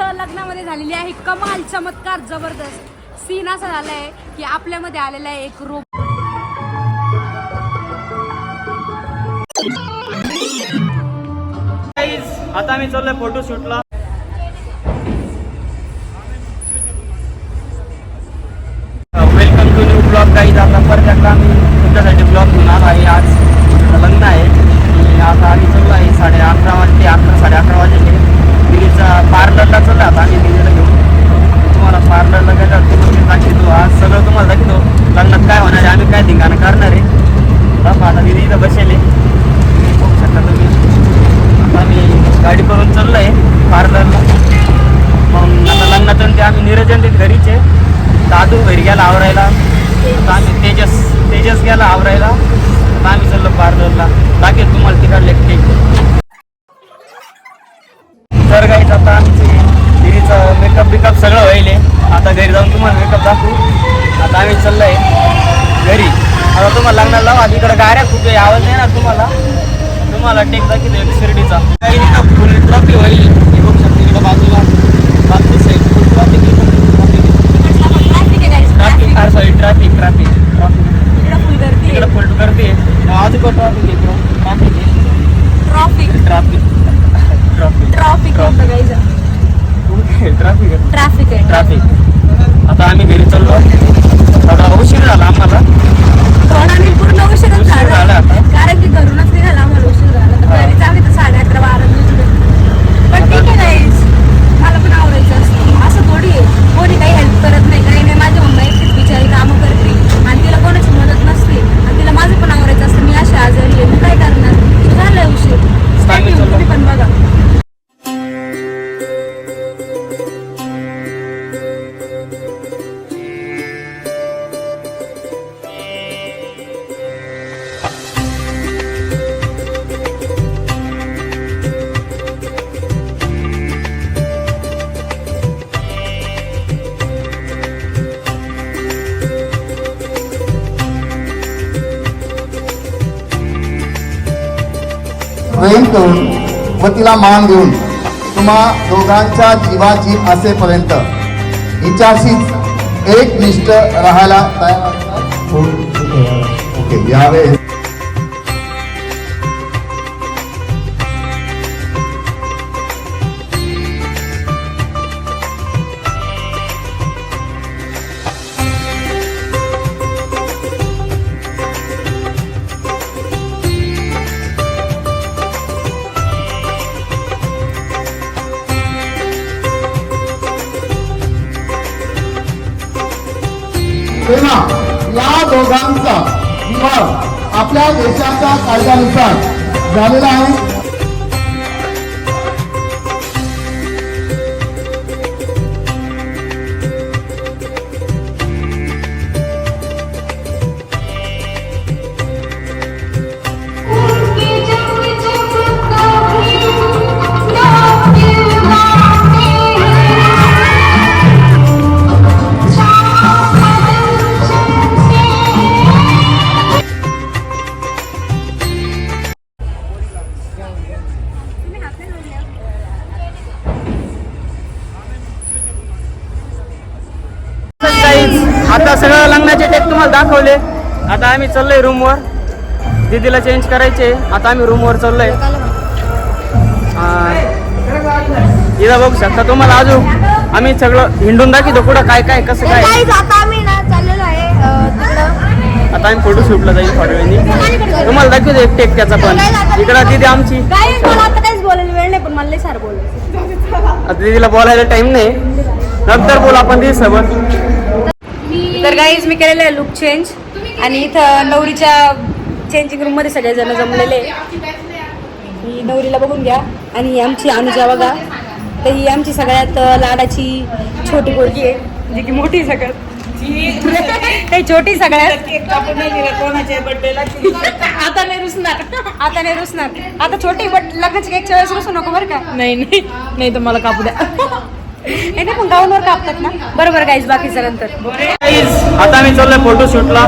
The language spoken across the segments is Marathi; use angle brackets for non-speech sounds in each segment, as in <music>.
इथं लग्नामध्ये झालेली आहे. कमाल चमत्कार जबरदस्त. सीन असा झाला आहे की आपल्यामध्ये आलेला आहे एक रोप आता आम्ही चाललोय फोटो शूटला वेलकम टू न्यू ब्लॉग काही आता परत एकदा तुमच्यासाठी ब्लॉग होणार आहे. आज लग्न आहे. आता आम्ही चाललो आहे साडे अकरा वाजते अकरा साडे अकरा वाजले दिल्लीचा पार्लरला चाललो आता. आम्ही दिल्लीला घेऊन तुम्हाला पार्लरला काय जातो तुम्ही दाखवतो आज सगळं तुम्हाला दाखवतो. लग्नात काय होणार आहे आम्ही काय धिंगाणं करणार आहे. दाखवा आता दिदी इथं बसेल आहे. तुम्ही बघू शकता तुम्ही. आता आम्ही गाडी करून चाललो आहे पार्लरला. मग आता लग्नाचं ते आम्ही निरंजन ते घरीचे दादू घरी गेला आवरायला. आता आम्ही तेजस तेजस गेला आवरायला. आता आम्ही चाललो पार्लरला. दाखवेल तुम्हाला तिकडले केक तर गाईच आता आमची दिदीचं मेकअप बिकअप सगळं व्हायले आता घरी जाऊन तुम्हाला मेकअप दाखवू. आता आम्ही चाललोय घरी. आता तुम्हाला लागणार लावा. तिकडे गाड्या खूप आहे. आवाज नाही ना तुम्हाला. तुम्हाला टेक दाखवतो एक शिर्डीचा. काही फुल ट्रॉफी होईल. हे बघू शकता इकडे बाजूला. बाजू साईड फुल ट्रॉफिक ट्रॅफिक हा सॉरी ट्रॅफिक ट्रॅफिक ट्रॅफिक इकडे फुल गर्दी आहे. आजूबाजू ट्रॅफिक आहे. ट्रॅफिक आहे traffic traffic traffic traffic traffic आहे. ट्रॅफिक आहे. ट्रॅफिक आता आम्ही घरी चाललो. थोडा उशीर झाला आम्हाला. थोडा नाही पूर्ण उशीर झाला. कारण की घरूनच निघाला आम्हाला उशीर झाला. घरी आम्ही तर साडे अकरा बारा प्रेम करून व तिला मान देऊन तुम्हा दोघांच्या जीवाची असेपर्यंत हिच्याशीच एक निष्ठ राहायला तयार आहात? हो, ओके यावेळेस संस्था दोघांचा आपल्या देशाच्या कायद्यानुसार झालेला आहे. आता सगळं लग्नाचे टेक तुम्हाला दाखवले. आता आम्ही चाललोय रूमवर दीदीला चेंज करायचे. आता आम्ही रूमवर चाललोय. इथं बघू शकता तुम्हाला अजून. आम्ही सगळं हिंडून दाखवतो कुठं काय काय कसं काय. आता आम्ही फोटो शूटला जाईल थोड्या तुम्हाला दाखवतो एक टेक त्याचा पण इकडं दीदी आमची. आता दीदीला बोलायला टाइम नाही. नंतर बोल आपण दी सोबत तर गाईज मी केलेलं आहे लुक चेंज आणि इथं नवरीच्या चेंजिंग रूममध्ये सगळेजण जमलेले. ही नवरीला बघून घ्या. आणि ही आमची अनुजा बघा. तर ही आमची सगळ्यात लाडाची छोटी पोरगी आहे. जी की मोठी सगळ्यात. <laughs> छोटी सगळ्यात. आता नाही रुसणार. आता नाही रुसणार. आता छोटी बट लग्नाची केकच्या वेळेस रुसू नको बरं का? नाही नाही. नाही तर मला कापू द्या. <laughs> नाही नाही, पण गाऊनवर कापतात ना? बरोबर गाईज बाकीचं नंतर. आता आम्ही चाललोय फोटो शूटला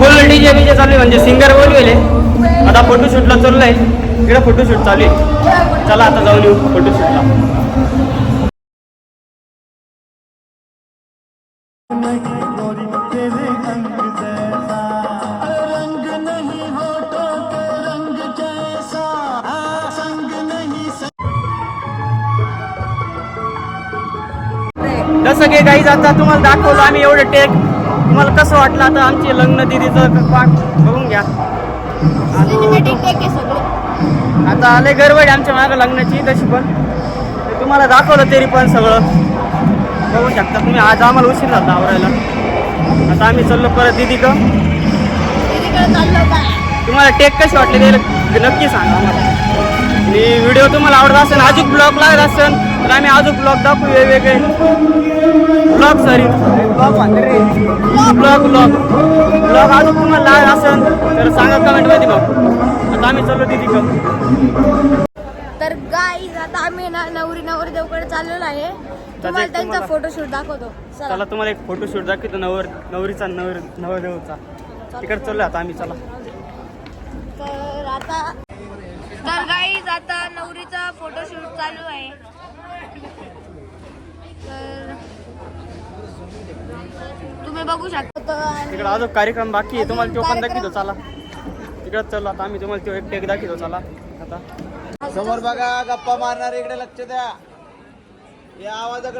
फुल डीजे बीजे चालू आहे म्हणजे सिंगर बोलवेले आता फोटो शूटला चाललोय. इकडे फोटो शूट चालू आहे. चला आता जाऊन येऊ फोटोशूटला जसं की काही आता तुम्हाला दाखवलं आम्ही एवढं टेक तुम्हाला कसं वाटलं आता आमची लग्न दिदीचं पाठ बघून घ्या. आता आले गरबड आमच्या मागं लग्नाची तशी पण. तुम्हाला दाखवलं तरी पण सगळं. बघू शकता तुम्ही आज आम्हाला उशीर झाला आवरायला. आता आम्ही चाललो परत दिदी तुम्हाला टेक कशी वाटली ते नक्की सांगा आम्हाला. आणि व्हिडिओ तुम्हाला आवडत असेल अजून ब्लॉग लागत असेल तर आम्ही अजून ब्लॉग दाखवू वेगवेगळे. Blog sorry blog blog blog blog अजून तुम्हाला लागत असेल तर सांगा कमेंटमध्ये मग. आता आम्ही चाललो दिदी का तर गाईज आता आम्ही ना नवरी नवरी देवकडे चाललेलो आहे. तुम्हाला त्यांचा फोटोशूट दाखवतो. चला. चला तुम्हाला एक फोटोशूट दाखवतो नवर नवरीचा नवर नवरदेवचा. तिकडे चाललो आता आम्ही चला. तर आता तर गाईज आता नवरीचा फोटोशूट चालू आहे. तुम्ही बघू शकता. तिकडे अजून कार्यक्रम बाकी आहे. तुम्हाला तो पण दाखवतो चला. तिकडे चाललो आता आम्ही तुम्हाला तो एक टेक दाखवतो चला. आता. समोर बघा गप्पा मारणार इकडे लक्ष द्या. या आवाजाकडे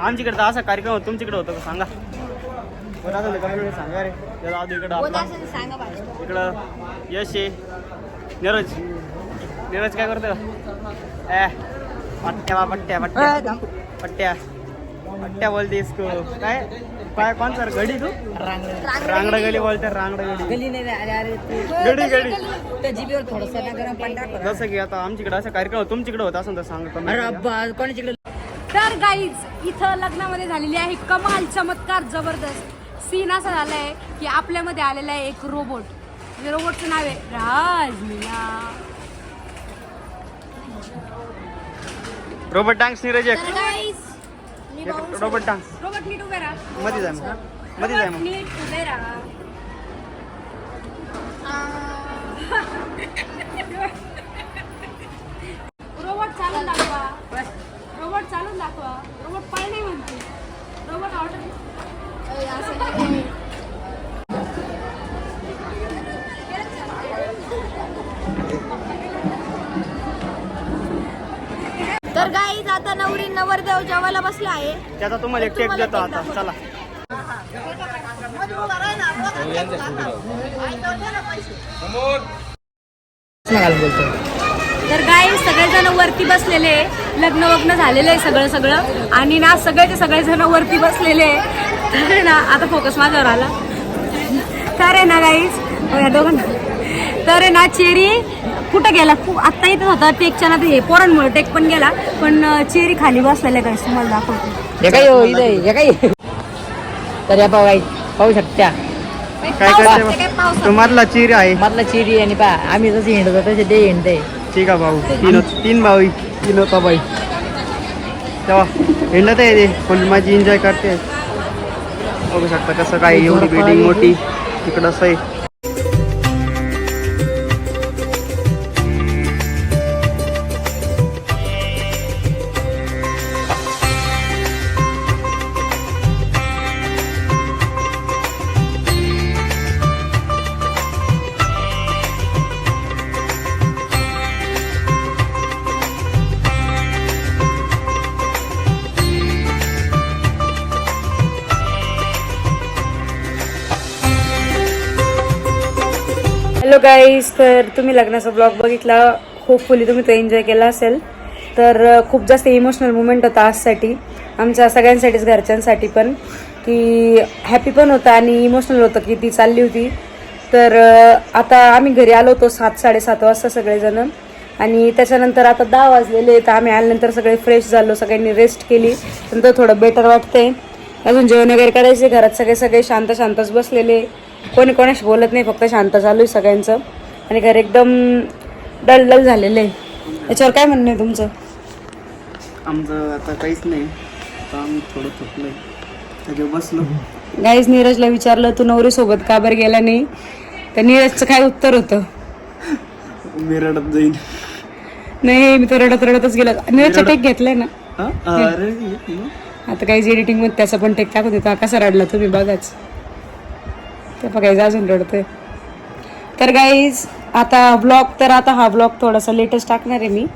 आमच्याकडे तर असा कार्यक्रम होता तुमच्याकडे होतो का? सांगा. सांगा रे. त्याला आधी इकडं आपला इकडं यश आहे. नीरज. नीरज काय करतो ए पट्ट्या पट्ट्या पट्ट्या. पट्ट्या. पट्ट्या बोलते इसको काय? काय कोण सर? घडी तू? रांगडा. गली बोलते रांगडा गली गली गडी गडी. जसं की आता आमच्याकडे असा कार्यक्रम तुमच्याकडे होता असं तर सांगा अरे comment मध्ये. अब्बा कोणाच्याकडे तर गाईज इथं लग्नामध्ये झालेली आहे कमाल चमत्कार जबरदस्त. सीन असा झालाय की आपल्यामध्ये आलेला आहे एक रोबोट म्हणजे रोबोटचं नाव आहे राजमीना robot dance Neeraj robot dance robot नीट उभे राहा. मध्ये जाय मग. मध्ये मग. नीट उभे राहा <laughs> <laughs> रोबोट चालून दाखवा रोबोट चालून दाखवा. रोबोट पाय नाही म्हणते. रोबोट ऑर्डर अरे, असं नाही. तर गाईज आता नवरी नवरदेव जेवायला बसला आहे. त्याचा तुम्हाला एक टेक देतो आता. चला. तर काय सगळेजण वरती बसलेले आहे. लग्न वग्न झालेलं आहे सगळं सगळं. आणि ना सगळेचे सगळेजण वरती बसलेले आहे. तर ना आता फोकस माझ्यावर आला. तर आहे ना गाईज या दोघांना. तर आहे ना चेरी कुठं गेला? खूप आत्ता इथं होता टेकच्या ना ते हे पोरांमुळे टेक पण गेला. पण चेरी खाली बसलेल्या गाईस तुम्हाला दाखवतो. हे काय हो हे काय तर या पाहू पाहू शकत्या काय करते तो मधला चिर आहे. मधला चिरी आणि पा आम्ही जसे हिंडतो तसे ते हिंडते ठीक आहे भाऊ. तीन तीन भाऊ तीन होता बाई तेव्हा हिंडत आहे ते. पण माझी एन्जॉय करते. बघू शकता कसं काय एवढी बिल्डिंग मोठी. तिकडं असं आहे. हॅलो गाईज तर तुम्ही लग्नाचा ब्लॉग बघितला. होपफुली तुम्ही तो एन्जॉय केला असेल. तर खूप जास्त इमोशनल मुमेंट होता आजसाठी. आमच्या सगळ्यांसाठीच घरच्यांसाठी पण. की हॅपी पण होता आणि इमोशनल होतं की ती चालली होती. तर आता आम्ही घरी आलो होतो सात साडेसात वाजता सगळेजण. आणि त्याच्यानंतर आता दहा वाजलेले तर आम्ही आल्यानंतर सगळे फ्रेश झालो सगळ्यांनी रेस्ट केली. नंतर थोडं बेटर वाटतंय. अजून जेवण वगैरे करायचे घरात सगळे सगळे शांत शांतच बसलेले. कोणी कोणाशी बोलत नाही फक्त शांत चालू आहे सगळ्यांचं. आणि घर एकदम डल झालेलं आहे. याच्यावर काय म्हणणं आहे तुमचं? आमचं आता काहीच नाही. आता आम्ही थोडं थकलोय. बसलो. गाईज नीरजला विचारलं तू नवरी सोबत का बरं गेला नाही? तर नीरजचं काय उत्तर होतं? मी रडत जाईन. नाही मी तर रडत रडतच गेला. नीरजचा टेक घेतलाय ना? हा? अरे मग? आता काही एडिटिंगमध्ये त्याचा पण टेक टाकत होता कसा रडला तुम्ही? बघाच. ते बघायचं अजून रडतोय. तर गाईज आता ब्लॉग तर आता हा ब्लॉग थोडासा लेटेस्ट टाकणार आहे मी.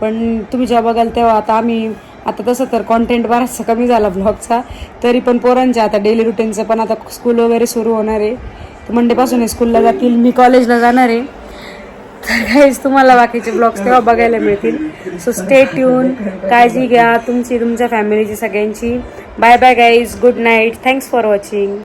पण तुम्ही जेव्हा बघाल तेव्हा आता आम्ही आता तसं तर कॉन्टेंट बराचसा कमी झाला ब्लॉगचा तरी पण पोरांच्या आता डेली रुटीनचं पण आता स्कूल वगैरे सुरू होणार आहे. तर मंडेपासून स्कूलला जातील मी कॉलेजला जाणार आहे. तर गाईज तुम्हाला बाकीचे ब्लॉग्स तेव्हा बघायला मिळतील. सो स्टे ट्यून काळजी घ्या तुमची तुमच्या फॅमिलीची सगळ्यांची. Bye bye guys good night thanks for watching